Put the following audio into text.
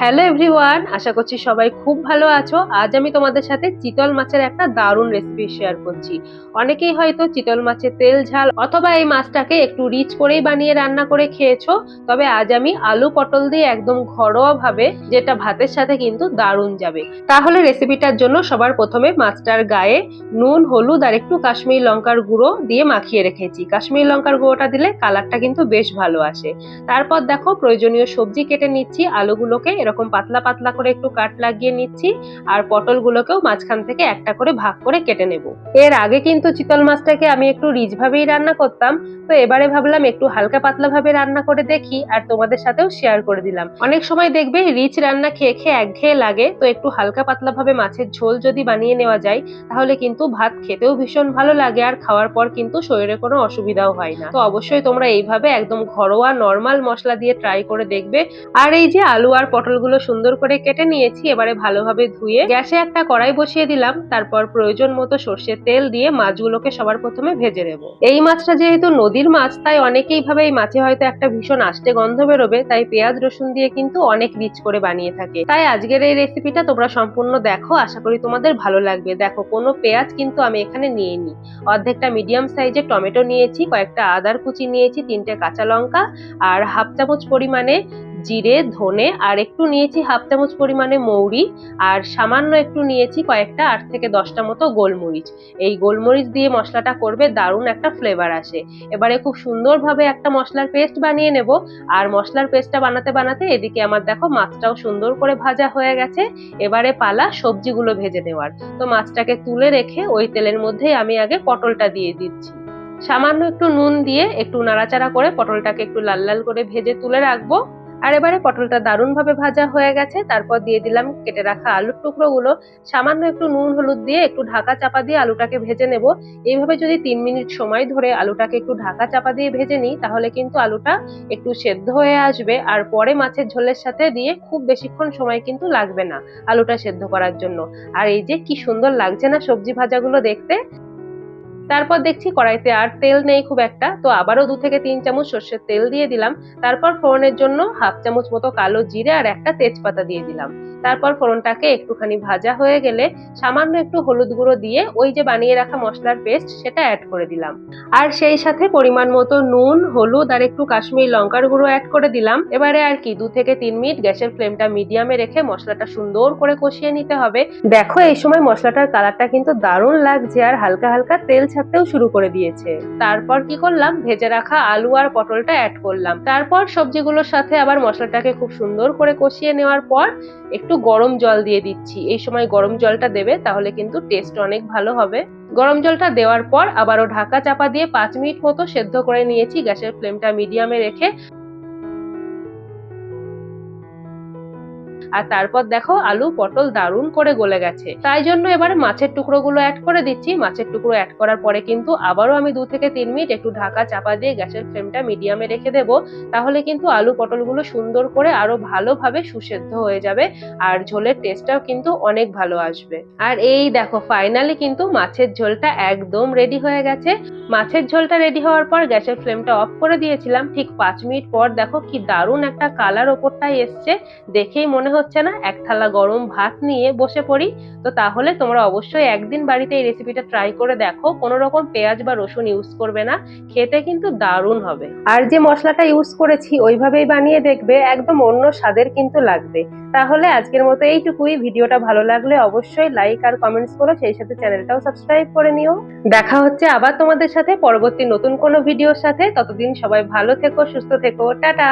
Hello everyone আশা করছি সবাই খুব ভালো আছো। আজ আমি তোমাদের সাথে চিতল মাছের একটা দারুণ রেসিপি শেয়ার করছি। অনেকেই হয়তো চিতল মাছের তেল, ঝাল অথবা এই মাছটাকে একটু রিচ করেই বানিয়ে রান্না করে খেয়েছো। তবে আজ আমি আলু পটল দিয়ে একদম ঘরোয়া ভাবে যেটা ভাতের সাথে কিন্তু দারুণ যাবে। তাহলে রেসিপিটার জন্য সবার প্রথমে মাছটার গায়ে নুন, হলুদ আর একটু কাশ্মীরি লঙ্কার গুঁড়ো দিয়ে মাখিয়ে রেখেছি। কাশ্মীরি লঙ্কার গুঁড়োটা দিলে কালারটা কিন্তু বেশ ভালো আসে। তারপর দেখো প্রয়োজনীয় সবজি কেটে নিচ্ছি। আলুগুলোকে এরকম পাতলা পাতলা করে একটু কাট লাগিয়ে নিচ্ছি আর পটলগুলোকেও মাঝখান থেকে একটা করে ভাগ করে কেটে নেব। এর আগে কিন্তু চিতল মাছটাকে আমি একটু রিচ ভাবেই রান্না করতাম, তো এবারে ভাবলাম একটু হালকা পাতলা ভাবে রান্না করে দেখি আর তোমাদের সাথেও শেয়ার করে দিলাম। অনেক সময় দেখবে রিচ রান্না খেয়ে খেয়ে একঘেয়ে লাগে, তো একটু হালকা পাতলা ভাবে মাছের ঝোল যদি বানিয়ে নেওয়া যায়, তাহলে কিন্তু ভাত খেতেও ভীষণ ভালো লাগে আর খাওয়ার পর কিন্তু শরীরে কোনো অসুবিধাও হয় না। তো অবশ্যই তোমরা এইভাবে একদম ঘরোয়া নর্মাল মশলা দিয়ে ট্রাই করে দেখবে। আর এই যে আলু আর পটলগুলো সুন্দর করে কেটে নিয়েছি, এবারে ভালোভাবে ধুয়ে গ্যাসে একটা কড়াই বসিয়ে দিলাম, তারপর প্রয়োজন মতো সর্ষের তেল দিয়ে মাছগুলোকে সবার প্রথমে ভেজে নেব। এই মাছটা যেহেতু নদীর মাছ, তাই অনেকেই ভাবে এই মাছে হয়তো একটা ভীষণ আষ্টে গন্ধ বেরোবে, তাই পেঁয়াজ, রসুন দিয়ে কিন্তু অনেক রিচ করে বানিয়ে থাকে। তাই আজকের এই রেসিপিটা তোমরা সম্পূর্ণ দেখো, আশা করি তোমাদের ভালো লাগবে। দেখো, কোনো পেঁয়াজ কিন্তু আমি এখানে নিইনি। অর্ধেকটা মিডিয়াম সাইজের টমেটো নিয়েছি, কয়েকটা আদার কুচি নিয়েছি, তিনটে কাঁচা লঙ্কা, আর হাফ চামচ পরিমাণে জিরে, ধনে, আর একটু নিয়েছি হাফ চামচ পরিমাণে মৌরি, আর সামান্য একটু নিয়েছি কয়েকটা আট থেকে দশটা মতো গোলমরিচ। এই গোলমরিচ দিয়ে মশলাটা করবে, দারুণ একটা ফ্লেভার আসে। এবারে খুব সুন্দরভাবে একটা মশলার পেস্ট বানিয়ে নেব, আর মশলার পেস্টটা বানাতে বানাতে এদিকে আমার দেখো মাছটাও সুন্দর করে ভাজা হয়ে গেছে। এবারে পালা সবজিগুলো ভেজে নেওয়ার। তো মাছটাকে তুলে রেখে ওই তেলের মধ্যেই আমি আগে পটলটা দিয়ে দিচ্ছি। সামান্য একটু নুন দিয়ে একটু নাড়াচাড়া করে পটলটাকে একটু লাল লাল করে ভেজে তুলে রাখব। আর এবারে পটলটা দারুণভাবে ভাজা হয়ে গেছে। তারপর দিয়ে দিলাম কেটে রাখা আলুর টুকরোগুলো। সামান্য একটু নুন, হলুদ দিয়ে একটু ঢাকা চাপা দিয়ে আলুটাকে ভেজে নেব। এইভাবে যদি তিন মিনিট সময় ধরে আলুটাকে একটু ঢাকা চাপা দিয়ে ভেজে নিই, তাহলে কিন্তু আলুটা একটু সেদ্ধ হয়ে আসবে। আর পরে মাছের ঝোলের সাথে দিয়ে খুব বেশিক্ষণ সময় কিন্তু লাগবে না আলুটা সেদ্ধ করার জন্য। আর এই যে কি সুন্দর লাগছে না সবজি ভাজাগুলো দেখতে। তারপর দেখছি কড়াইতে আর তেল নেই খুব একটা, তো আবারও দু থেকে তিন চামচ সর্ষের তেল দিয়ে দিলাম। তারপর ফোড়নের জন্য হাফ চামচ মতো কালো জিরে আর একটা তেজপাতা দিয়ে দিলাম। তারপর ফোড়নটাকে একটুখানি ভাজা হয়ে গেলে সামান্য একটু হলুদ গুঁড়ো দিয়ে ওই যে বানিয়ে রাখা মশলার পেস্ট সেটা অ্যাড করে দিলাম। আর সেই সাথে পরিমাণ মতো নুন, হলুদ আর একটু কাশ্মীর লঙ্কার গুঁড়ো অ্যাড করে দিলাম। এবারে আর কি, দু থেকে তিন মিনিট গ্যাসের ফ্লেমটা মিডিয়ামে রেখে মশলাটা সুন্দর করে কষিয়ে নিতে হবে। দেখো এই সময় মশলাটার কালারটা কিন্তু দারুণ লাগছে আর হালকা হালকা তেল ছাড়তেও শুরু করে দিয়েছে। তারপর কি করলাম? ভেজে রাখা আলু আর পটলটা অ্যাড করলাম। তারপর সবজিগুলোর সাথে আবার মশলাটাকে খুব সুন্দর করে কষিয়ে নেওয়ার পর একটু গরম জল দিয়ে দিচ্ছি। এই সময় গরম জলটা দেবে, তাহলে কিন্তু টেস্ট অনেক ভালো হবে। গরম জলটা দেওয়ার পর আবারও ঢাকা চাপা দিয়ে পাঁচ মিনিট মতো সেদ্ধ করে নিয়েছি। গ্যাসের ফ্লেমটা মিডিয়ামে রেখে আর তারপর দেখো আলু, পটল দারুণ করে গলে গেছে। তাই জন্য এবারে মাছের টুকরোগুলো অ্যাড করে দিচ্ছি। মাছের টুকরো অ্যাড করার পরে কিন্তু আবারও আমি দু থেকে তিন মিনিট একটু ঢাকা চাপা দিয়ে গ্যাসের ফ্লেমটা মিডিয়ামে রেখে দেবো। তাহলে কিন্তু আলু, পটলগুলো সুন্দর করে আরও ভালোভাবে সুসেদ্ধ হয়ে যাবে আর ঝোলের টেস্টটাও কিন্তু অনেক ভালো আসবে। আর এই দেখো ফাইনালি কিন্তু মাছের ঝোলটা একদম রেডি হয়ে গেছে। মাছের ঝোলটা রেডি হওয়ার পর গ্যাসের ফ্লেমটা অফ করে দিয়েছিলাম। ঠিক পাঁচ মিনিট পর দেখো কি দারুণ একটা কালার ওপরটাই এসছে। দেখেই মনে হচ্ছে না? এক থালা গরম ভাত নিয়ে বসে পড়ি। তো তাহলে তোমরা অবশ্যই একদিন বাড়িতে এই রেসিপিটা ট্রাই করে দেখো। কোনো রকম পেঁয়াজ বা রসুন ইউজ করবে না। খেতে কিন্তু দারুণ হবে। আর যে মশলাটা ইউজ করেছি, ওইভাবেই বানিয়ে দেখবে। একদম অন্য স্বাদের কিন্তু লাগবে। তাহলে আজকের মতো এইটুকুই। ভিডিওটা ভালো লাগলে অবশ্যই লাইক আর কমেন্টস করো। সেই সাথে চ্যানেলটাও সাবস্ক্রাইব করে নিও। দেখা হচ্ছে আবার তোমাদের সাথে পরবর্তী নতুন কোনো ভিডিওর সাথে। ততদিন সবাই ভালো থেকো, সুস্থ থেকো। টাটা!